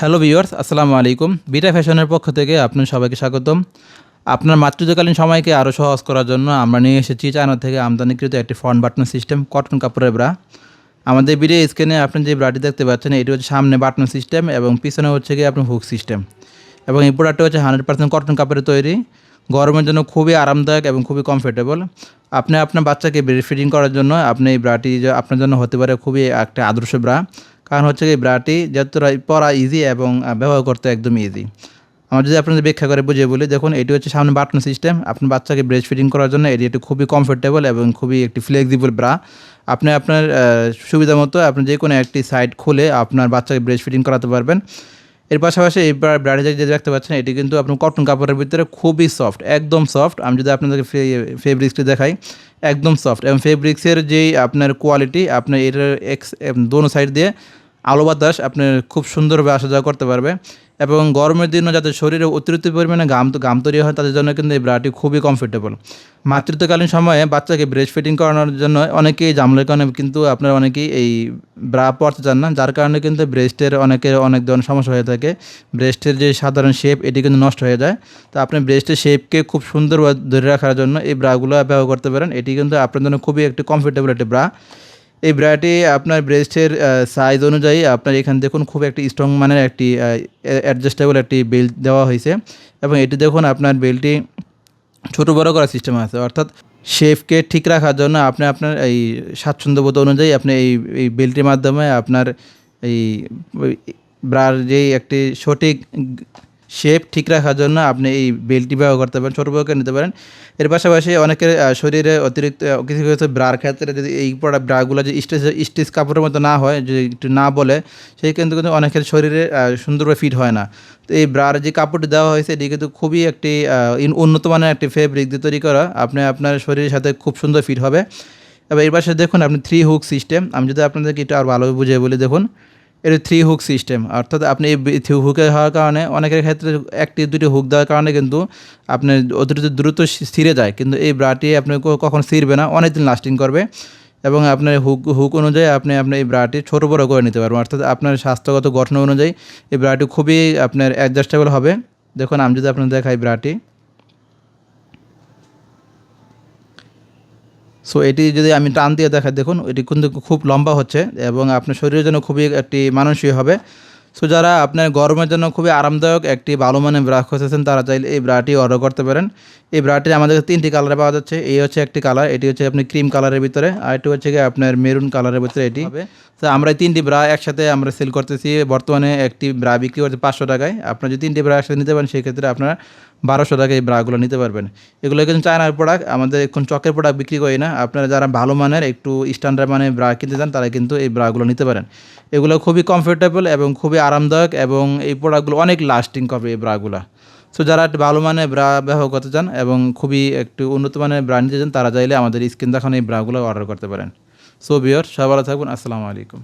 Hello viewers, আসসালামু আলাইকুম। Beta ফ্যাশনের পক্ষ থেকে আপনার সবাইকে স্বাগতম। আপনার মাতৃত্বকালীন সময়কে আরও সহজ করার জন্য আমরা নিয়ে এসেছি চায়না থেকে আমদানিকৃত একটি ফ্রন্ট বাটন সিস্টেম কটন কাপড়ের ব্রা আমাদের ভিডিও স্ক্রিনে আপনি যে ব্রাটি দেখতে পাচ্ছেন, এটি হচ্ছে সামনে বাটন সিস্টেম এবং পিছনে হচ্ছে গিয়ে আপনার হুক সিস্টেম এবং এই প্রোডাক্টটা হচ্ছে হান্ড্রেড পার্সেন্ট কটন কাপড়ের তৈরি। গরমের জন্য খুবই আরামদায়ক এবং খুবই কমফোর্টেবল আপনি আপনার বাচ্চাকে ব্রেস্ট ফিডিং করার জন্য আপনি এই ব্রাটি আপনার জন্য হতে পারে খুবই একটা আদর্শ ব্রা। কারণ হচ্ছে এই ব্রাটি যতটা পরা ইজি এবং ব্যবহার করতে একদম ইজি আমরা যদি আপনাদের ব্যাখ্যা করে বুঝিয়ে বলি, দেখুন, এটি হচ্ছে সামনে বাটন সিস্টেম আপনার বাচ্চাকে ব্রেস্ট ফিডিং করার জন্য এটি একটি খুবই কমফোর্টেবল এবং খুবই একটি ফ্লেক্সিবল ব্রা। আপনি আপনার সুবিধা মতো আপনি যে কোনো একটি সাইড খুলে আপনার বাচ্চাকে ব্রেস্ট ফিডিং করাতে পারবেন। এর পাশাপাশি এই ব্রাডে যে দেখতে পাচ্ছেন, এটি কিন্তু আপনার কটন কাপড়ের ভিতরে খুবই সফট একদম সফট আমি যদি আপনাদেরকে ফেব্রিক্সটি দেখাই, একদম সফট এবং ফেব্রিক্সের যেই আপনার কোয়ালিটি আপনার এটার এক্স দোনো সাইড দিয়ে আলো বাতাস আপনি খুব সুন্দরভাবে আসা যাওয়া করতে পারবে। এবং গরমের দিনও যাতে শরীরে অতিরিক্ত পরিমাণে ঘাম ঘাম তৈরি হয়, তাদের জন্য কিন্তু এই ব্রাটি খুবই কমফোর্টেবল মাতৃত্বকালীন সময়ে বাচ্চাকে ব্রেস্ট ফিটিং করানোর জন্য অনেকেই জামলের কারণে কিন্তু আপনারা অনেকেই এই ব্রা পরতে চান না, যার কারণে কিন্তু ব্রেস্টের অনেকের অনেক ধরনের সমস্যা হয়ে থাকে। ব্রেস্টের যে সাধারণ শেপ এটি কিন্তু নষ্ট হয়ে যায়। তো আপনি ব্রেস্টের শেপকে খুব সুন্দরভাবে ধরে রাখার জন্য এই ব্রাগুলো ব্যবহার করতে পারেন। এটি কিন্তু আপনার জন্য খুবই একটি কমফোর্টেবল একটি ব্রা। এই ব্রাটি আপনার ব্রেস্টের সাইজ অনুযায়ী আপনার এখানে দেখুন খুব একটি স্ট্রং মানের একটি অ্যাডজাস্টেবল একটি বেল্ট দেওয়া হয়েছে। এবং এটি দেখুন আপনার বেল্টটি ছোটো বড় করার সিস্টেম আছে। অর্থাৎ শেফকে ঠিক রাখার জন্য আপনি আপনার এই স্বাচ্ছন্দ্যবোধ অনুযায়ী আপনি এই এই বেল্টের মাধ্যমে আপনার এই ব্রার যেই একটি সঠিক শেপ ঠিক রাখার জন্য আপনি এই বেল্টটি ব্যবহার করতে পারেন, ছোটো বড় করে নিতে পারেন। এর পাশাপাশি অনেকের শরীরে অতিরিক্ত কিছু কিছু ব্রার ক্ষেত্রে যদি এই পড়া ব্রাগুলো যে স্টিচ স্টিচ কাপড়ের মতো না হয়, যদি একটু না বলে, সেই কিন্তু কিন্তু অনেকের শরীরে সুন্দরভাবে ফিট হয় না। তো এই ব্রার যে কাপড়টি দেওয়া হয়েছে, এটি কিন্তু খুবই একটি উন্নত মানের একটি ফেব্রিক দিয়ে তৈরি করা। আপনি আপনার শরীরের সাথে খুব সুন্দর ফিট হবে। এবার এর পাশে দেখুন আপনি থ্রি হুক সিস্টেম আমি যদি আপনাদেরকে একটু আর ভালোভাবে বুঝিয়ে বলি, দেখুন। এটা থ্রি হুক সিস্টেম অর্থাৎ আপনি থ্রি হুকে হওয়ার কারণে অনেকের ক্ষেত্রে একটি, দুটি হুক দেওয়ার কারণে কিন্তু আপনার অতিরিক্ত দ্রুত ছিঁড়ে যায়। কিন্তু এই ব্রাটি আপনি কখনো ছিঁড়বে না অনেক দিন লাস্টিং করবে। এবং আপনার হুক হুক অনুযায়ী আপনি আপনার এই ব্রাটি ছোটো, বড়ো করে নিতে পারবেন। অর্থাৎ আপনার স্বাস্থ্যগত গঠন অনুযায়ী এই ব্রাটি খুবই আপনার অ্যাডজাস্টেবল হবে। দেখুন, আমি যদি আপনার দেখাই ব্রাটি। সো এটি যদি আমি টান দিয়ে দেখাই, দেখুন, এটি কিন্তু খুব লম্বা হচ্ছে এবং আপনার শরীরের জন্য খুবই একটি মানসিক হবে। সো যারা আপনার গরমের জন্য খুবই আরামদায়ক একটি ভালো মানের ব্রা খুঁজেছেন তারা চাইলে এই ব্রাটি অর্ডার করতে পারেন। এই ব্রাটি আমাদের তিনটি কালারে পাওয়া যাচ্ছে। এই হচ্ছে একটি কালার এটি হচ্ছে আপনি ক্রিম কালারের ভিতরে, আর এটি হচ্ছে গিয়ে আপনার মেরুন কালারের ভিতরে এটি হবে। তো আমরা তিনটি ব্রা একসাথে আমরা সেল করতেছি। বর্তমানে একটি ব্রা বিক্রি করতে পাঁচশো টাকায়। আপনার যদি তিনটি ব্রা একসাথে নিতে পারেন, সেক্ষেত্রে আপনার বারোশো টাকায় এই ব্রাগুলো নিতে পারবেন। এগুলো কিন্তু চায়নার প্রোডাক্ট আমাদের এখন চকের প্রোডাক্ট বিক্রি করি না। আপনারা যারা ভালো মানের, একটু স্ট্যান্ডার্ড মানের ব্রা কিনতে চান, তারা কিন্তু এই ব্রাগুলো নিতে পারেন। এগুলো খুবই কমফোর্টেবল এবং খুবই আরামদায়ক এবং এই প্রোডাক্টগুলো অনেক লাস্টিং করবে এই ব্রাগুলো। সো যারা একটু ভালো মানের ব্রা ব্যবহার করতে চান এবং খুবই একটু উন্নত মানের ব্রা নিতে চান, তারা চাইলে আমাদের স্ক্রিন দেখানো এই ব্রাগুলো অর্ডার করতে পারেন। সো বিয়র সবাই ভালো থাকবেন আসসালামু আলাইকুম।